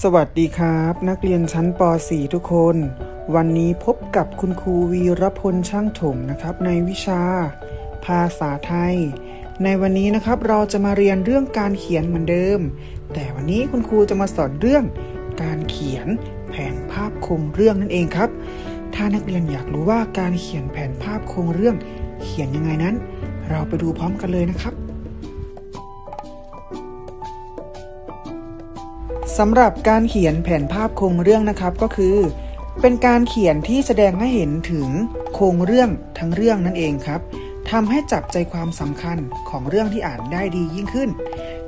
สวัสดีครับ นักเรียนชั้นป .4 ทุกคน วันนี้พบกับคุณครูวีรพลช่างถมนะครับในวิชา ภาษาไทย ในวันนี้นะครับเราจะมาเรียนเรื่องการเขียนเหมือนเดิม แต่วันนี้คุณครูจะมาสอนเรื่อง การเขียนแผนภาพโครงเรื่องนั่นเองครับ ถ้านักเรียนอยากรู้ว่าการเขียนแผนภาพโครงเรื่อง เขียนยังไงนั้น เราไปดูพร้อมกันเลยนะครับ สำหรับการเขียนแผนภาพโครงเรื่องนะครับก็คือ เป็นการเขียนที่แสดงให้เห็นถึงโครงเรื่องทั้งเรื่องนั่นเองครับ ทำให้จับใจความสำคัญของเรื่องที่อ่านได้ดียิ่งขึ้น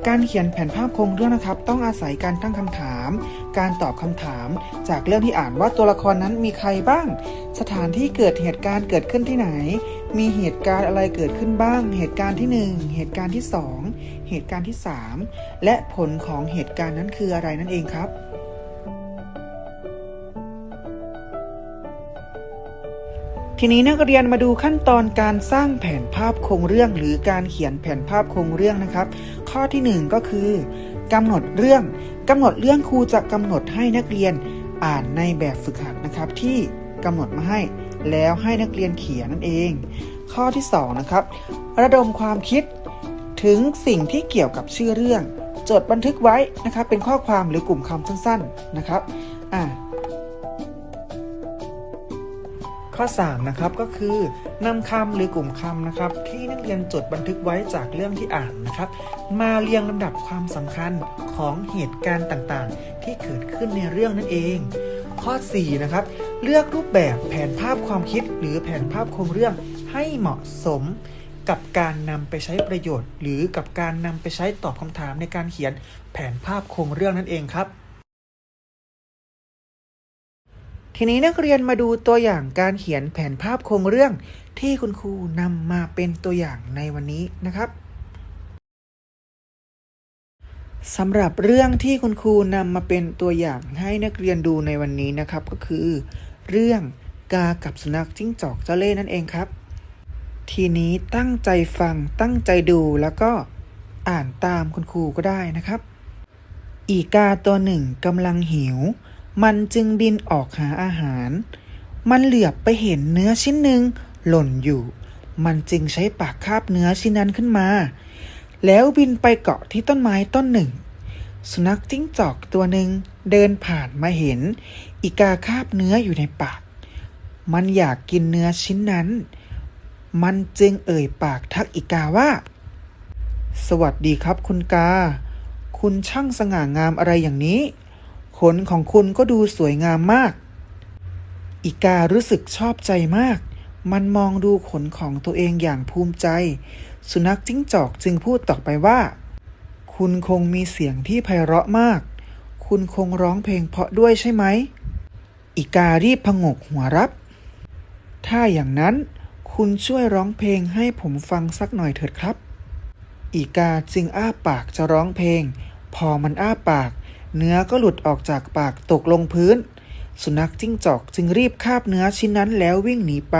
การเขียนแผนภาพโครงเรื่องนะครับ ต้องอาศัยการตั้งคำถาม การตอบคำถาม จากเรื่องที่อ่านว่าตัวละครนั้นมีใครบ้าง สถานที่เกิดเหตุการณ์เกิดขึ้นที่ไหน มีเหตุการณ์อะไรเกิดขึ้นบ้าง เหตุการณ์ที่หนึ่งเหตุการณ์ที่สองเหตุการณ์ที่สามและผลของเหตุการณ์นั้นคืออะไรนั่นเองครับ ทีนี้นักเรียนมาดูขั้นตอนการสร้างแผนภาพโครงเรื่อง หรือการเขียนแผนภาพโครงเรื่องนะครับ ข้อที่หนึ่งก็คือกำหนดเรื่องกำหนดเรื่องครูจะกำหนดให้นักเรียนอ่านในแบบฝึกหัดนะครับ ที่กำหนดมาให้ แล้วให้นักเรียนเขียนนั่นเอง ข้อที่สองนะครับระดมความคิดถึงสิ่งที่เกี่ยวกับชื่อเรื่อง จดบันทึกไว้นะครับเป็นข้อความหรือกลุ่มคำสั้นๆนะครับอ่า ข้อ 3 นะครับก็คือนำคำหรือกลุ่มคำนะครับ ที่นักเรียนจดบันทึกไว้จากเรื่องที่อ่านนะครับ มาเรียงลำดับความสำคัญของเหตุการณ์ต่างๆ ที่เกิดขึ้นในเรื่องนั่นเอง ข้อ 4 นะครับ เลือกรูปแบบแผนภาพความคิดหรือแผนภาพโครงเรื่องให้เหมาะสมกับการนำไปใช้ประโยชน์ หรือกับการนำไปใช้ตอบคำถามในการเขียนแผนภาพโครงเรื่องนั่นเองครับ ทีนี้นักเรียนมาดูตัวอย่างการเขียนแผนภาพโครงเรื่องที่คุณครูนำมาเป็นตัวอย่างในวันนี้นะครับสำหรับเรื่องที่คุณครูนำมาเป็นตัวอย่างให้นักเรียนดูในวันนี้นะครับ ก็คือ เรื่องกากับสุนัขจิ้งจอกเจ้าเล่ห์นั่นเองครับ ทีนี้ตั้งใจฟังตั้งใจดูแล้วก็อ่านตามคุณครูก็ได้นะครับ อีกาตัวหนึ่งกำลังหิว มันจึงบินออกหาอาหาร มันเหลือบไปเห็นเนื้อชิ้นหนึ่งหล่นอยู่ มันจึงใช้ปากคาบเนื้อชิ้นนั้นขึ้นมา แล้วบินไปเกาะที่ต้นไม้ต้นหนึ่ง สุนัขจิ้งจอกตัวหนึ่งเดินผ่านมาเห็น อีกาคาบเนื้ออยู่ในปาก มันอยากกินเนื้อชิ้นนั้น มันจึงเอ่ยปากทักอีกาว่า สวัสดีครับคุณกา คุณช่างสง่างามอะไรอย่างนี้ ขนของคุณก็ดูสวยงามมาก อีการู้สึกชอบใจมาก มันมองดูขนของตัวเองอย่างภูมิใจ สุนัขจิ้งจอกจึงพูดต่อไปว่า คุณคงมีเสียงที่ไพเราะมาก คุณคงร้องเพลงเพราะด้วยใช่ไหม อีการีบพงกหัวรับ ถ้าอย่างนั้นคุณช่วยร้องเพลงให้ผมฟังสักหน่อยเถิดครับ อีกาจึงอ้าปากจะร้องเพลง พอมันอ้าปาก เนื้อก็หลุดออกจากปากตกลงพื้น สุนัขจิ้งจอกจึงรีบคาบเนื้อชิ้นนั้นแล้ววิ่งหนีไป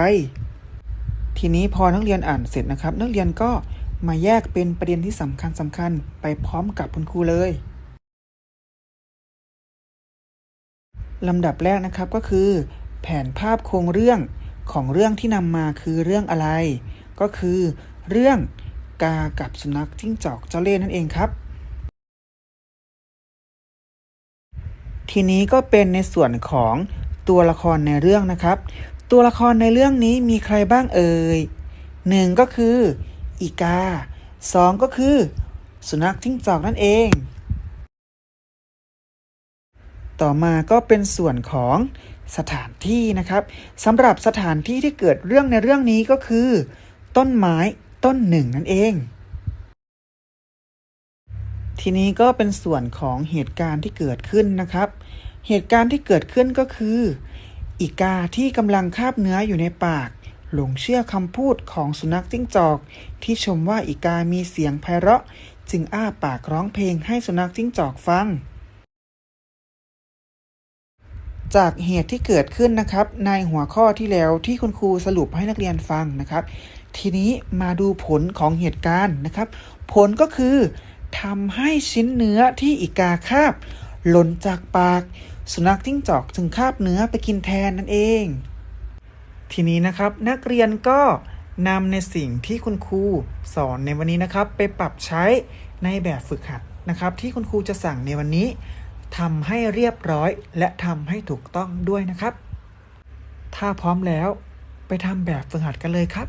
ทีนี้พอนักเรียนอ่านเสร็จนะครับ นักเรียนก็มาแยกเป็นประเด็นที่สำคัญสำคัญไปพร้อมกับคุณครูเลยลำดับแรกนะครับก็คือ แผนภาพโครงเรื่องของเรื่องที่นำมาคือเรื่องอะไร ก็คือ เรื่องกากับสุนัขจิ้งจอกเจ้าเล่ห์นั่นเองครับ ทีนี้ก็เป็นในส่วนของตัวละครในเรื่องนะครับ ตัวละครในเรื่องนี้มีใครบ้างเอ่ยหนึ่งก็คืออีกาสองก็คือ สุนัขจิ้งจอกนั่นเอง ต่อมาก็เป็นส่วนของสถานที่นะครับสำหรับสถานที่ที่เกิดเรื่องในเรื่องนี้ก็คือ ต้นไม้ต้นหนึ่งนั่นเอง ทีนี้ก็เป็นส่วนของเหตุการณ์ที่เกิดขึ้นนะครับ เหตุการณ์ที่เกิดขึ้นก็คืออีกาที่กำลังคาบเนื้ออยู่ในปาก หลงเชื่อคำพูดของสุนัขจิ้งจอก ที่ชมว่าอีกามีเสียงไพเราะ จึงอ้าปากร้องเพลงให้สุนัขจิ้งจอกฟัง จากเหตุที่เกิดขึ้นนะครับ ในหัวข้อที่แล้วที่คุณครูสรุปให้นักเรียนฟังนะครับ ทีนี้มาดูผลของเหตุการณ์นะครับ ผลก็คือำให้ชิ้นเนื้อที่อีกาคาบ หล่นจากปาก สุนัขจิ้งจอกจึงคาบเนื้อไปกินแทนนั่นเอง ทีนี้นะครับนักเรียนก็นำในสิ่งที่คุณครูสอนในวันนี้นะครับ ไปปรับใช้ในแบบฝึกหัดนะครับ ที่คุณครูจะสั่งในวันนี้ทำให้เรียบร้อย และทำให้ถูกต้องด้วยนะครับ ถ้าพร้อมแล้วไปทำแบบฝึกหัดกันเลยครับ